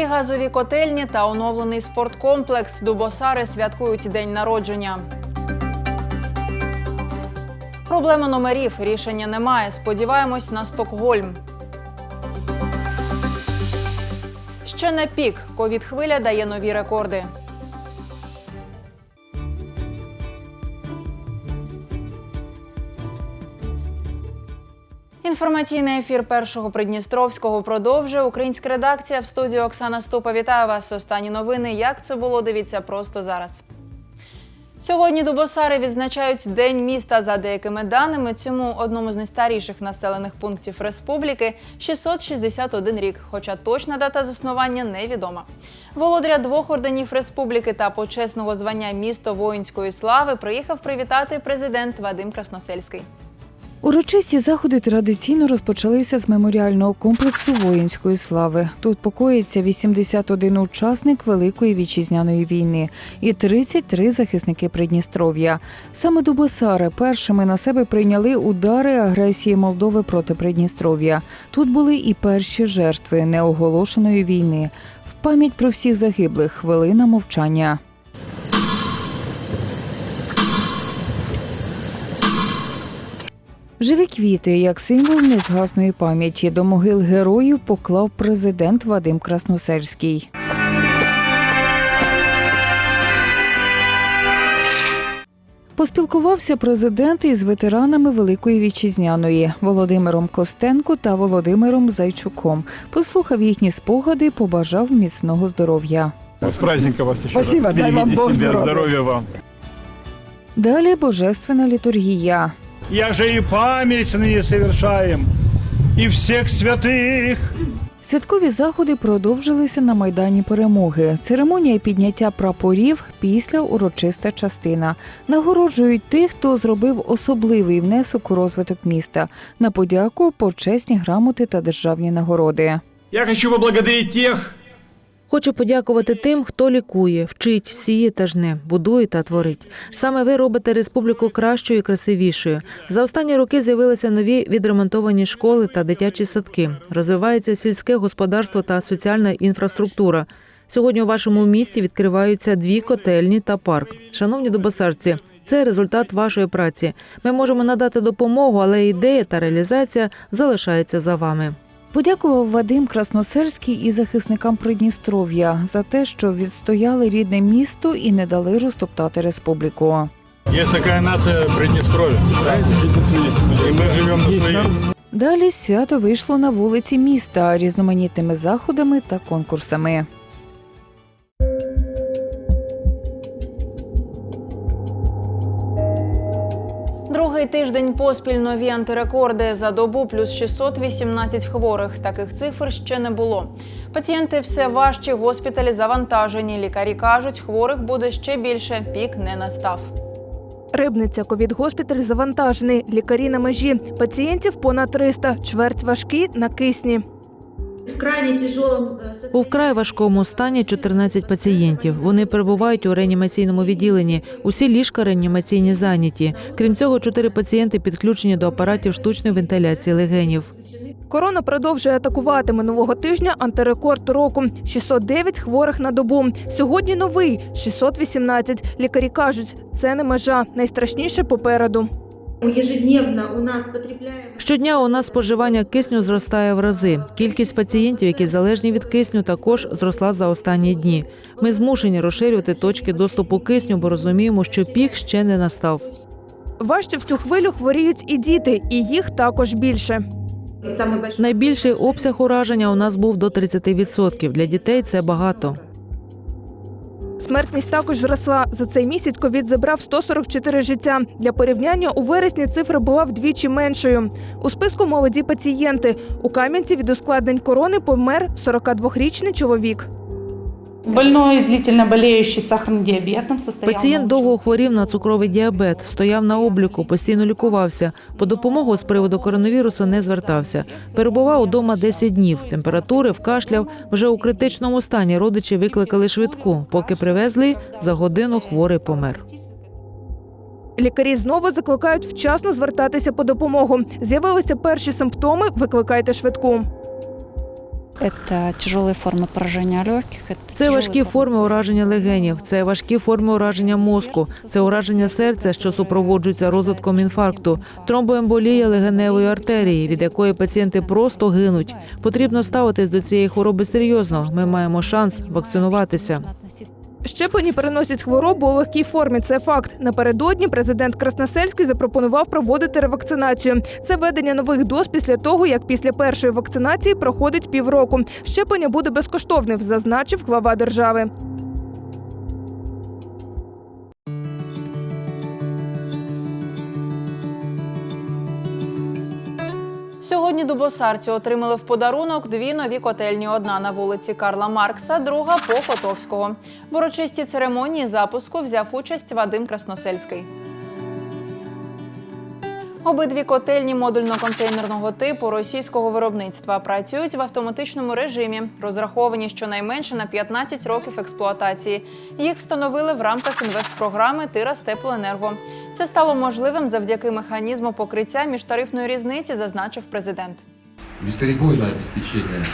Нові газові котельні та оновлений спорткомплекс Дубосари святкують день народження. Проблема номерів. Рішення немає. Сподіваємось на Стокгольм. Ще не пік. Ковід-хвиля дає нові рекорди. Інформаційний ефір першого Придністровського продовжує українська редакція в студії Оксана Ступа. Вітаю вас. Останні новини. Як це було? Дивіться просто зараз. Сьогодні Дубосари відзначають День міста. За деякими даними, цьому одному з найстаріших населених пунктів республіки 661 рік. Хоча точна дата заснування невідома. Володаря двох орденів республіки та почесного звання місто воїнської слави приїхав привітати президент Вадим Красносельський. Урочисті заходи традиційно розпочалися з меморіального комплексу воїнської слави. Тут покоїться 81 учасник Великої вітчизняної війни і 33 захисники Придністров'я. Саме Дубосари першими на себе прийняли удари агресії Молдови проти Придністров'я. Тут були і перші жертви неоголошеної війни. В пам'ять про всіх загиблих хвилина мовчання. Живі квіти, як символ незгасної пам'яті, до могил героїв поклав президент Вадим Красносельський. Поспілкувався президент із ветеранами Великої вітчизняної Володимиром Костенко та Володимиром Зайчуком. Послухав їхні спогади, побажав міцного здоров'я. С праздником вас еще Спасибо, раз. дай вам Бог себя, здоровья. здоровья вам. Далі божественна літургія. Я же и память ныне совершаем, и всех святых. Святкові заходи продовжилися на майдані перемоги. Церемонія підняття прапорів після урочиста частина. Нагороджують тих, хто зробив особливий внесок у розвиток міста. На подяку почесні грамоти та державні нагороди. Я хочу поблагодарить тех, Хочу подякувати тим, хто лікує, вчить, сіє та жне, будує та творить. Саме ви робите республіку кращою і красивішою. За останні роки з'явилися нові відремонтовані школи та дитячі садки. Розвивається сільське господарство та соціальна інфраструктура. Сьогодні у вашому місті відкриваються дві котельні та парк. Шановні добосарці, це результат вашої праці. Ми можемо надати допомогу, але ідея та реалізація залишаються за вами. Подякував Вадим Красносельський і захисникам Придністров'я за те, що відстояли рідне місто і не дали розтоптати республіку. Є така нація Придністров'я, і ми живемо на своїй. Далі свято вийшло на вулиці міста різноманітними заходами та конкурсами. Другий тиждень поспіль нові антирекорди за добу плюс 618 хворих. Таких цифр ще не було. Пацієнти все важчі, госпіталі завантажені. Лікарі кажуть, хворих буде ще більше. Пік не настав. Рибниця ковід-госпіталь завантажений. Лікарі на межі. Пацієнтів понад 300, чверть важкі на кисні. У состоянии. вкрай важкому стані 14 пацієнтів. Вони перебувають у реанімаційному відділенні. Усі ліжка реанімаційні зайняті. Крім цього, чотири пацієнти підключені до апаратів штучної вентиляції легенів. Корона продовжує атакувати минулого тижня антирекорд року. 609 хворих на добу. Сьогодні новий 618. Лікарі кажуть, це не межа. Найстрашніше попереду. Щодня у нас споживання кисню зростає в рази. Кількість пацієнтів, які залежні від кисню, також зросла за останні дні. Ми змушені розширювати точки доступу кисню, бо розуміємо, що пік ще не настав. Важче в цю хвилю хворіють і діти, і їх також більше. Найбільший обсяг ураження у нас був до 30%. Для дітей це багато. Смертність також зросла. За цей місяць ковід забрав 144 життя. Для порівняння у вересні цифра була вдвічі меншою. У списку молоді пацієнти. У Кам'янці від ускладнень корони помер 42-річний чоловік. Больной, длительно болеющий сахарным диабетом, Пацієнт довго хворів на цукровий діабет, стояв на обліку, постійно лікувався. По допомогу з приводу коронавірусу не звертався. Перебував удома 10 днів. Температури, вкашляв. Вже у критичному стані родичі викликали швидку. Поки привезли, за годину хворий помер. Лікарі знову закликають вчасно звертатися по допомогу. З'явилися перші симптоми. Викликайте швидку. Это тяжелые формы поражения легких. Это Це тяжелые важкі форми ураження легенів, це важкі форми ураження мозку, це ураження серця, що супроводжується розвитком інфаркту, тромбоемболія легеневої артерії, від якої пацієнти просто гинуть. Потрібно ставитись до цієї хвороби серйозно. Ми маємо шанс вакцинуватися. Щеплені переносять хворобу у легкій формі. Це факт. Напередодні президент Красносельський запропонував проводити ревакцинацію. Це ведення нових доз після того, як після першої вакцинації проходить півроку. Щеплення буде безкоштовним, зазначив глава держави. Сьогодні дубосарці отримали в подарунок дві нові котельні. Одна на вулиці Карла Маркса, друга по Котовського. В урочистій церемонії запуску взяв участь Вадим Красносельський. Обидві котельні модульно-контейнерного типу російського виробництва працюють в автоматичному режимі, розраховані щонайменше на 15 років експлуатації. Їх встановили в рамках інвестпрограми Тирас Теплоенерго. Це стало можливим завдяки механізму покриття міжтарифної різниці, зазначив президент. Безперебойне обеспечение.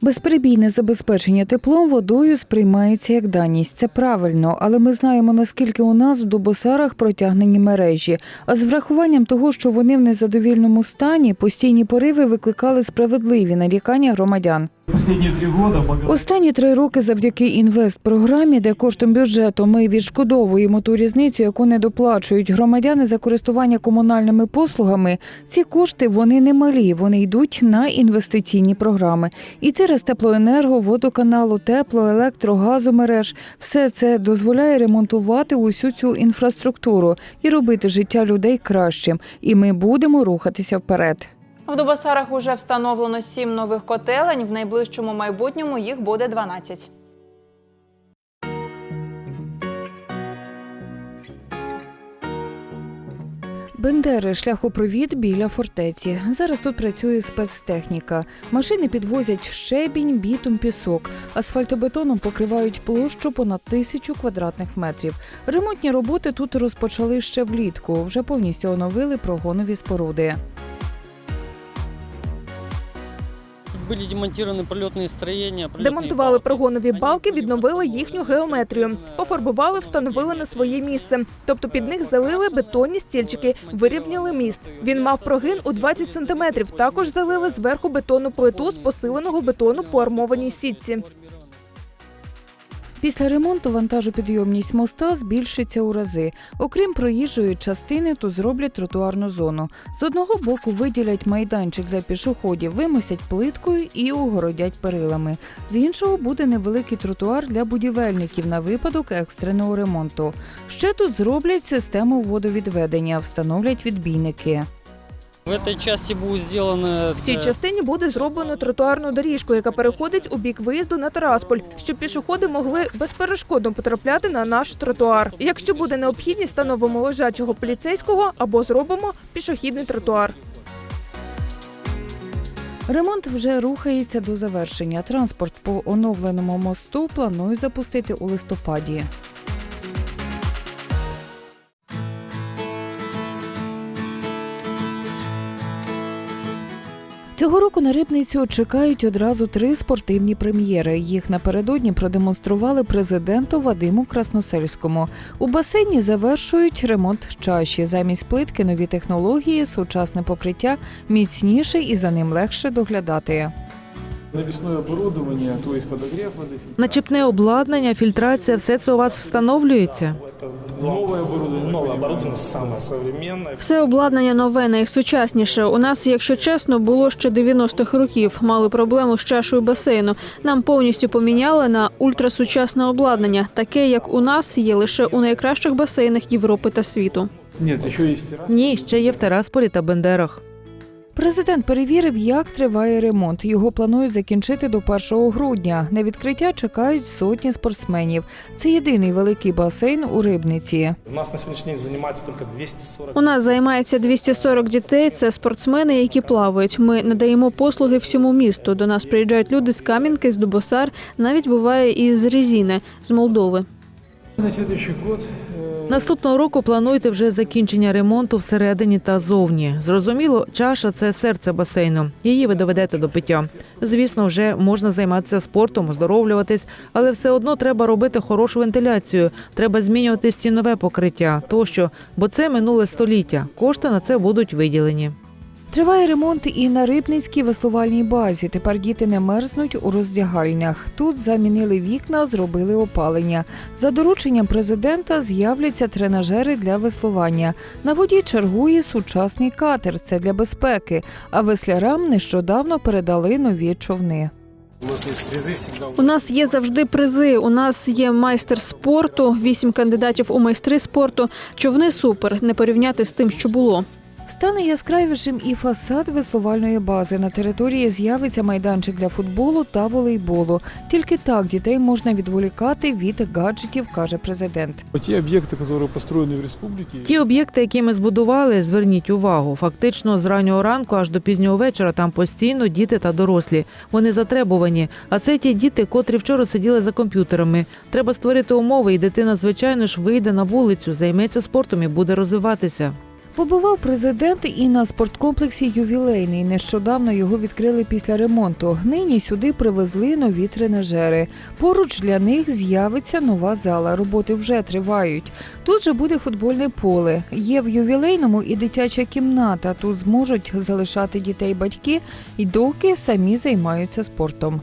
Безперебійне забезпечення теплом водою сприймається як даність. Це правильно, але ми знаємо наскільки у нас в Дубосарах протягнені мережі. А з врахуванням того, що вони в незадовільному стані, постійні пориви викликали справедливі нарікання громадян. Останні три роки завдяки інвестпрограмі, де коштом бюджету ми відшкодовуємо ту різницю, яку не доплачують громадяни за користування комунальними послугами. Ці кошти вони не малі, вони йдуть на інвестиційні програми. І через теплоенерго, водоканалу, тепло, електро, газомереж все це дозволяє ремонтувати усю цю інфраструктуру і робити життя людей кращим. І ми будемо рухатися вперед. В Дубосарах уже встановлено сім нових котелень. В найближчому майбутньому їх буде 12. Бендери, шляхопровід біля фортеці. Зараз тут працює спецтехніка. Машини підвозять щебінь, бітум, пісок. Асфальтобетоном покривають площу понад тисячу квадратних метрів. Ремонтні роботи тут розпочали ще влітку. Вже повністю оновили прогонові споруди. Были демонтированы пролетные строения. пролетные Демонтували балки. прогонові Они балки, были відновили просто їхню сделаны. геометрію, пофарбували, встановили на своє місце. Тобто під них залили бетонні стільчики, вирівняли міст. Він мав прогин у 20 сантиметрів. Також залили зверху бетонну плиту з посиленого бетону по армованій сітці. Після ремонту вантажопідйомність моста збільшиться у рази. Окрім проїжджої частини, тут зроблять тротуарну зону. З одного боку виділять майданчик для пішоходів, вимостять плиткою і огородять перилами. З іншого буде невеликий тротуар для будівельників на випадок екстреного ремонту. Ще тут зроблять систему водовідведення, встановлять відбійники. В этой части будет сделано... В цій частині буде зроблено тротуарну доріжку, яка переходить у бік виїзду на Тарасполь, щоб пішоходи могли безперешкодно потрапляти на наш тротуар. Якщо буде необхідність, встановимо лежачого поліцейського або зробимо пішохідний тротуар. Ремонт вже рухається до завершення. Транспорт по оновленому мосту планують запустити у листопаді. Цього року на рибницю чекають одразу три спортивні прем'єри. Їх напередодні продемонстрували президенту Вадиму Красносельському. У басейні завершують ремонт чаші. Замість плитки нові технології, сучасне покриття, міцніше і за ним легше доглядати. Навесное оборудование, то есть подогрев воды. Начіпне обладнання, фільтрація, все це у вас встановлюється. Новое оборудование. Новое оборудование самое современное. Все обладнання нове, найсучасніше. У нас, якщо чесно, було ще 90-х років. Мали проблему з чашою басейну. Нам повністю поміняли на ультрасучасне обладнання, таке як у нас є лише у найкращих басейнах Європи та світу. Нет, еще есть терраса. Ні, ще є в Терасполі та Бендерах. Президент перевірив, як триває ремонт. Його планують закінчити до 1 грудня. На відкриття чекають сотні спортсменів. Це єдиний великий басейн у рибниці. У нас на сегодняшний день занимается только 240 У нас займається 240 дітей. Це спортсмени, які плавають. Ми надаємо послуги всьому місту. До нас приїжджають люди з Кам'янки, з Дубосар, навіть буває і з Резіни, з Молдови. На следующий год Наступного року плануйте вже закінчення ремонту всередині та зовні. Зрозуміло, чаша це серце басейну. Її ви доведете до пиття. Звісно, вже можна займатися спортом, оздоровлюватись, але все одно треба робити хорошу вентиляцію. Треба змінювати стінове покриття тощо, бо це минуле століття. Кошти на це будуть виділені. Триває ремонт і на рибницькій веслувальній базі. Тепер діти не мерзнуть у роздягальнях. Тут замінили вікна, зробили опалення. За дорученням президента з'являться тренажери для веслування. На воді чергує сучасний катер. Це для безпеки. А веслярам нещодавно передали нові човни. У нас є завжди призи. У нас є майстер спорту, вісім кандидатів у майстри спорту. Човни супер, не порівняти з тим, що було. Стане яскравішим і фасад веслувальної бази. На території з'явиться майданчик для футболу та волейболу. Тільки так дітей можна відволікати від гаджетів, каже президент. Ті об'єкти, які построєні в республіці, Ті об'єкти, які ми збудували, зверніть увагу. Фактично з раннього ранку аж до пізнього вечора там постійно діти та дорослі. Вони затребувані. А це ті діти, котрі вчора сиділи за комп'ютерами. Треба створити умови, і дитина, звичайно ж, вийде на вулицю, займеться спортом і буде розвиватися. Побував президент і на спорткомплексі ювілейний. Нещодавно його відкрили після ремонту. Нині сюди привезли нові тренажери. Поруч для них з'явиться нова зала. Роботи вже тривають. Тут же буде футбольне поле. Є в ювілейному і дитяча кімната. Тут зможуть залишати дітей батьки, і доки самі займаються спортом.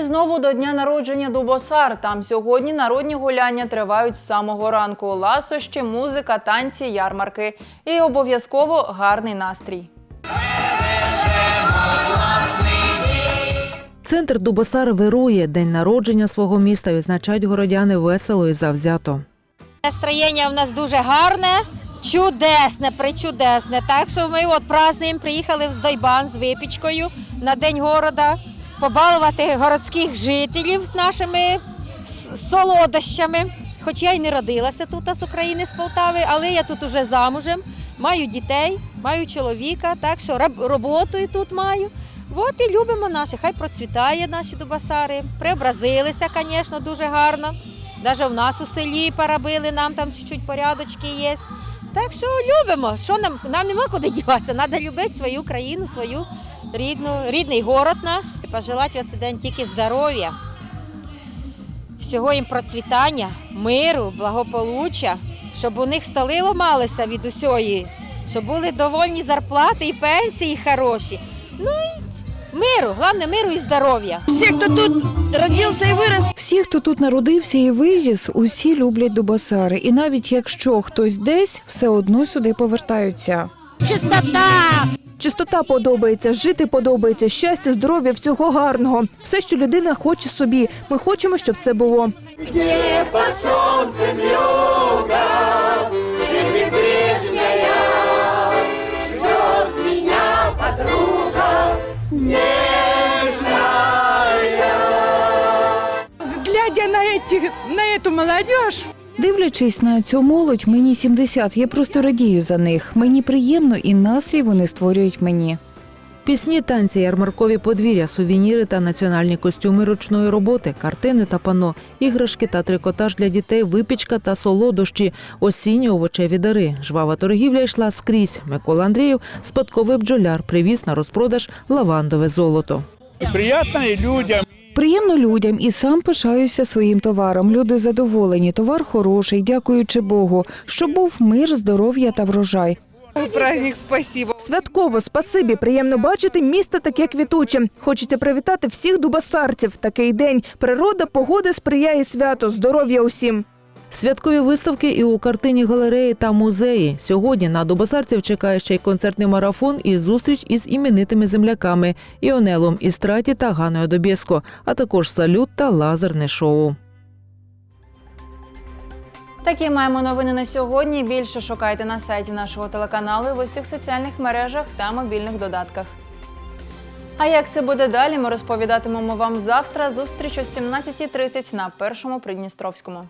І знову до дня народження Дубосар. Там сьогодні народні гуляння тривають з самого ранку. Ласощі, музика, танці, ярмарки. І обов'язково гарний настрій. Центр Дубосар вирує. День народження свого міста відзначають городяни весело і завзято. Настроєння в нас дуже гарне, чудесне, причудесне. Так що ми от празднуємо, приїхали в Здойбан з випічкою на День города, побалувати городських жителів з нашими солодощами. Хоч я й не родилася тут з України, з Полтави, але я тут уже замужем, маю дітей, маю чоловіка, так що роботу і тут маю. От і любимо наші, хай процвітає наші дубасари. Преобразилися, звісно, дуже гарно. Навіть в нас у селі поробили, нам там чуть-чуть порядочки є. Так що любимо. Що нам, нам нема куди діватися. Треба любити свою країну, свою рідну, рідний город наш. Пожелати в цей день тільки здоров'я, всього їм процвітання, миру, благополуччя, щоб у них столи ламалися від усього, щоб були довольні зарплати і пенсії хороші. Ну і миру, головне миру і здоров'я. Всі, хто тут родився і вирос, Всі, хто тут народився і виріс, усі люблять Дубасари. І навіть якщо хтось десь, все одно сюди повертаються. Чистота! Чистота подобається, жити подобається, щастя, здоров'я, всього гарного. Все, що людина хоче собі. Ми хочемо, щоб це було. Глядя на, этих, на эту молодежь, Дивлячись на цю молодь, мені 70, я просто радію за них. Мені приємно і настрій вони створюють мені. Пісні, танці, ярмаркові подвір'я, сувеніри та національні костюми ручної роботи, картини та пано, іграшки та трикотаж для дітей, випічка та солодощі, осінні овочеві дари. Жвава торгівля йшла скрізь. Микола Андрієв, спадковий бджоляр, привіз на розпродаж лавандове золото. приємно і людям. Приємно людям і сам пишаюся своїм товаром. Люди задоволені, товар хороший, дякуючи Богу, щоб був мир, здоров'я та врожай. праздник, спасибо. Святково, спасибі, приємно бачити місто таке квітуче. Хочеться привітати всіх дубасарців. Такий день. Природа, погода сприяє свято, здоров'я усім. Святкові виставки і у картині галереї та музеї. Сьогодні на дубосарців чекає ще й концертний марафон і зустріч із іменитими земляками Іонелом Істраті та Ганою Добєско, а також салют та лазерне шоу. Такі маємо новини на сьогодні. Більше шукайте на сайті нашого телеканалу і в усіх соціальних мережах та мобільних додатках. А як це буде далі, ми розповідатимемо вам завтра. Зустріч о 17.30 на першому Придністровському.